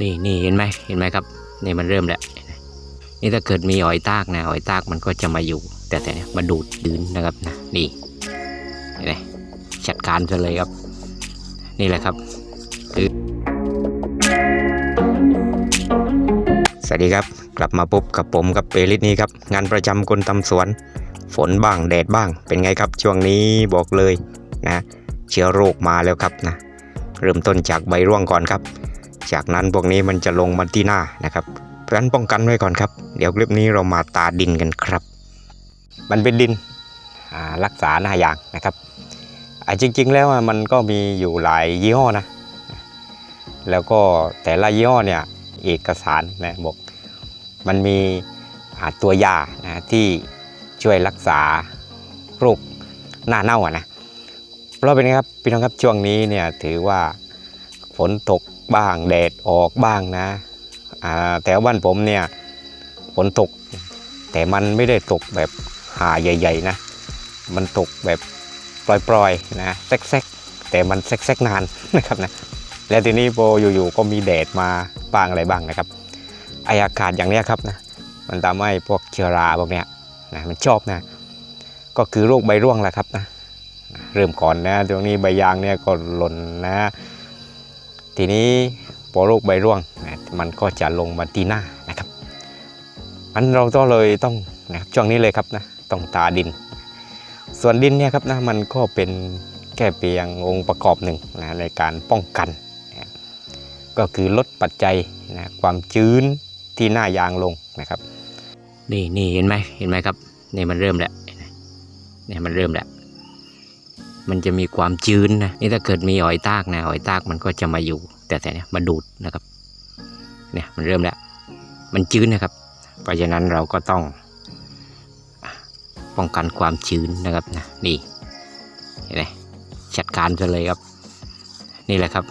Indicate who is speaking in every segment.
Speaker 1: นี่นี่เห็นไหมเห็นไหมครับนี่มันเริ่มแล้วนี่ถ้าเกิดมีหอยตากนะหอยตากมันก็จะมาอยู่ แต่แต่นี่มาดูดดื้นนะครับนะนี่นไหมจัดการซะเลยครับ นี่แหละครับคือสวัสดีครับ กลับมาพบกับผมกับเปริตนี้ครับ งานประจำคนทำสวน ฝนบ้างแดดบ้าง เป็นไงครับช่วงนี้บอกเลยนะ เชื้อโรคมาแล้วครับนะเริ่มต้นจากใบร่วงก่อนครับ จากนั้นพวกนี้มันจะลงมาที่หน้านะครับเพราะฉะนั้นป้องกันไว้ก่อนครับ เดี๋ยวคลิปนี้เรามาตาดินกันครับ มันเป็นดินรักษาหน้ายางนะครับจริง ๆ แล้วมันก็มีอยู่หลายยี่ห้อนะ แล้วก็แต่ละยี่ห้อเนี่ยเอกสารนะบอกมันมีตัวยานะที่ช่วยรักษาโรคหน้าเน่าอะนะเพราะเป็นครับพี่น้องครับช่วงนี้เนี่ยถือว่า ฝนตกบ้างแดดออกบ้างนะแต่บ้านผมเนี่ยฝนตก แต่มันไม่ได้ตกแบบหาใหญ่ ๆ นะ มันตกแบบปล่อยๆนะแซกๆแต่มันแซกๆนานนะครับนะแล้วทีนี้พออยู่ๆก็มีแดดมาบ้างอะไรบ้างนะครับไออากาศอย่างเนี้ยครับนะมันทำให้พวกเชื้อราพวกเนี้ยนะมันชอบนะ ก็คือโรคใบร่วงแหละครับนะเริ่มก่อนนะตรงนี้ใบยางเนี่ยก็หล่นนะ ทีนี้พอโรคใบร่วงมันก็จะลงมาที่หน้านะครับอันเราก็เลยต้องนะครับช่วงนี้เลยครับนะต้องตาดิน ส่วนดินเนี่ยครับนะมันก็เป็นแค่เพียงองค์ประกอบหนึ่งนะในการป้องกันนะก็คือลดปัจจัยนะความชื้นที่หน้ายางลงนะครับ นี่นี่เห็นไหมเห็นไหมครับนี่มันเริ่มแล้วนี่มันเริ่มแล้ว มันจะมีความชื้นนะนี่ถ้าเกิดมีหอยตากนะหอยตากมันก็จะมาอยู่ แต่แต่เนี่ยมาดูดนะครับเนี่ยมันเริ่มแล้วมันชื้นนะครับ เพราะฉะนั้นเราก็ต้องป้องกันความชื้นนะครับนะนี่เห็นไหมจัดการซะเลยครับ นี่แหละครับ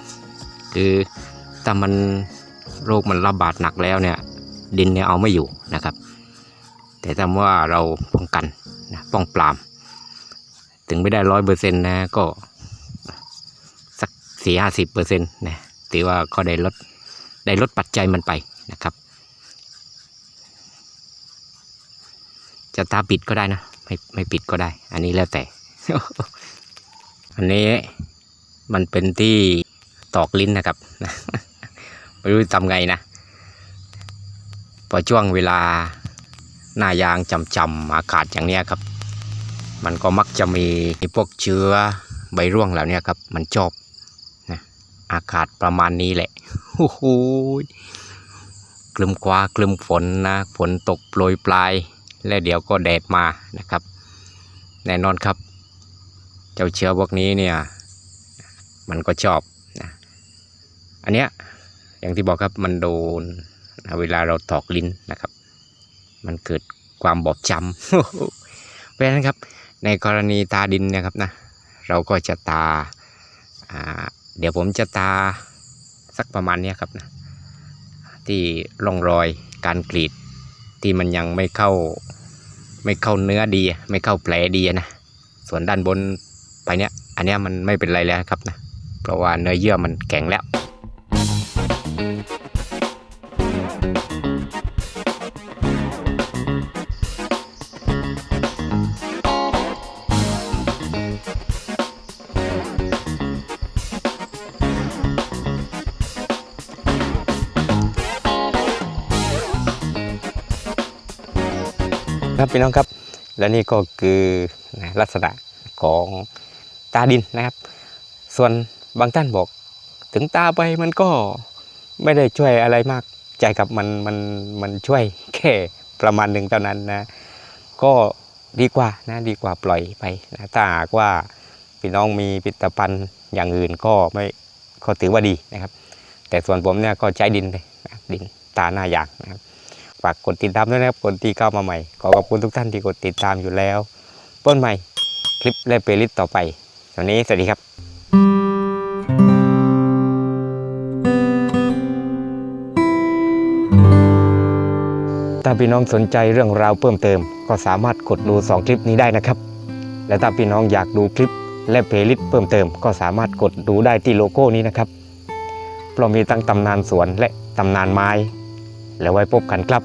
Speaker 1: คือถ้ามันโรคมันระบาดหนักแล้วเนี่ย ดินเนี่ยเอาไม่อยู่นะครับ แต่ถ้าว่าเราป้องกันนะป้องปราม ถึงไม่ได้ร้อยเปอร์เซ็นต์นะก็สักสี่ห้าสิบเปอร์เซ็นต์นะถือว่าก็ได้ลดได้ลดปัจจัยมันไปนะครับจะตาปิดก็ได้นะไม่ไม่ปิดก็ได้ อันนี้แล้วแต่ อันนี้มันเป็นที่ตอกลิ้นนะครับไม่รู้ทำไงนะพอช่วงเวลาหน้ายางจำๆอากาศอย่างเนี้ยครับ มันก็มักจะมีพวกเชื้อใบร่วงเหล่านี้ครับ มันชอบนะอากาศประมาณนี้แหละโอ้โหกลึมกวากลึมฝนนะฝนตกโปรยปลาย และเดี๋ยวก็แดดมานะครับ แน่นอนครับ เจ้าเชื้อพวกนี้เนี่ยมันก็ชอบนะอันเนี้ยอย่างที่บอกครับมันโดนนะเวลาเราตอกลิ้นนะครับ มันเกิดความบอบช้ำเพราะฉะนั้นครับ ในกรณีตาดินนะครับนะเราก็จะตาเดี๋ยวผมจะตาสักประมาณนี้ครับนะที่ร่องรอยการกรีดที่มันยังไม่เข้าไม่เข้าเนื้อดี ไม่เข้าแผลดีนะส่วนด้านบนไปเนี้ยอันเนี้ยมันไม่เป็นไรแล้วครับนะเพราะว่าเนื้อเยื่อมันแข็งแล้ว ครับพี่น้องครับ และนี่ก็คือลักษณะของตาดินนะครับ ส่วนบางท่านบอก ถึงตาไปมันก็ไม่ได้ช่วยอะไรมากใจกับมันมันมันช่วยแค่ประมาณหนึ่งเท่านั้นนะ ก็ดีกว่านะดีกว่าปล่อยไปนะถ้าหากว่าพี่น้องมีผลิตภัณฑ์อย่างอื่นก็ไม่ก็ถือว่าดีนะครับ แต่ส่วนผมเนี่ยก็ใช้ดินเลยดินตาหน้ายางนะครับ ฝากกดติดตามด้วยนะครับคนที่เข้ามาใหม่ ขอขอบคุณทุกท่านที่กดติดตามอยู่แล้วต้นใหม่คลิปและเพลย์ลิสต์ต่อไปวันนี้สวัสดีครับถ้าพี่น้องสนใจเรื่องราวเพิ่มเติม ก็สามารถกดดู 2 คลิปนี้ได้นะครับ และถ้าพี่น้องอยากดูคลิปและเพลย์ลิสต์เพิ่มเติม ก็สามารถกดดูได้ที่โลโก้นี้นะครับ เพราะมีตั้งตำนานสวนและตำนานไม้ แล้วไว้พบกันครับ